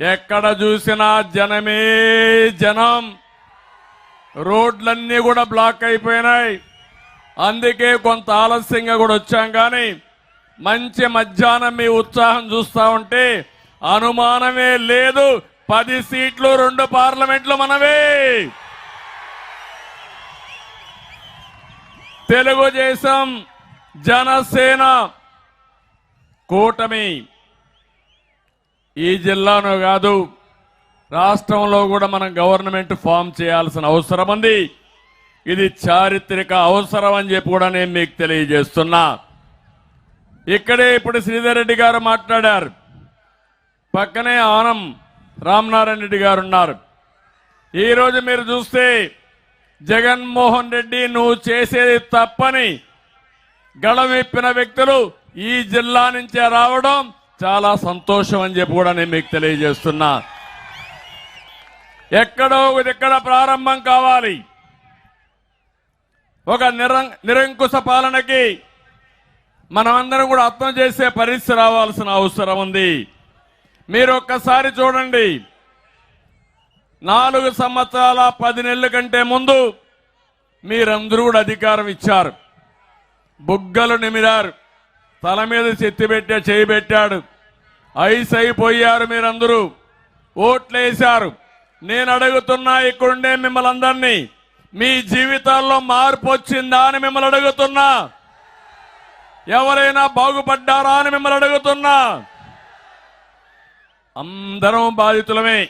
ఎక్కడ చూసినా జనమే జనం. రోడ్లన్నీ కూడా బ్లాక్ అయిపోయినాయి. అందుకే కొంత ఆలస్యంగా కూడా వచ్చాం కానీ మంచి మధ్యాహ్నం మీ ఉత్సాహం చూస్తా ఉంటే అనుమానమే లేదు. పది సీట్లు రెండు పార్లమెంట్లు మనవే. తెలుగుదేశం జనసేన కూటమి. ఈ జిల్లాను కాదు రాష్ట్రంలో కూడా మనం గవర్నమెంట్ ఫామ్ చేయాల్సిన అవసరం ఉంది. ఇది చారిత్రక అవసరం అని చెప్పి కూడా నేను మీకు తెలియజేస్తున్నా. ఇక్కడే ఇప్పుడు శ్రీధర్ రెడ్డి గారు మాట్లాడారు. పక్కనే ఆనం రామనారాయణ రెడ్డి గారు ఉన్నారు. ఈరోజు మీరు చూస్తే జగన్మోహన్ రెడ్డి నువ్వు చేసేది తప్పని గళవిప్పిన వ్యక్తులు ఈ జిల్లా నుంచే రావడం చాలా సంతోషం అని చెప్పి కూడా నేను మీకు తెలియజేస్తున్నా. ఎక్కడో ఎక్కడ ప్రారంభం కావాలి. ఒక నిరం నిరంకుశ పాలనకి మనమందరం కూడా అర్థం చేసే పరిస్థితి రావాల్సిన అవసరం ఉంది. మీరు ఒక్కసారి చూడండి. నాలుగు సంవత్సరాల పది నెలల కంటే ముందు మీరందరూ కూడా అధికారం ఇచ్చారు. బుగ్గలు నిమిరారు. తల మీద చెత్తి పెట్టే చేయి పెట్టాడు. ఐస్ అయిపోయారు మీరందరూ. ఓట్లేశారు. నేను అడుగుతున్నా ఇక్కడుండే మిమ్మల్ని అందరినీ మీ జీవితాల్లో మార్పు వచ్చిందా అని మిమ్మల్ని అడుగుతున్నా. ఎవరైనా బాగుపడ్డారా అని మిమ్మల్ని అడుగుతున్నా. అందరం బాధితులమే.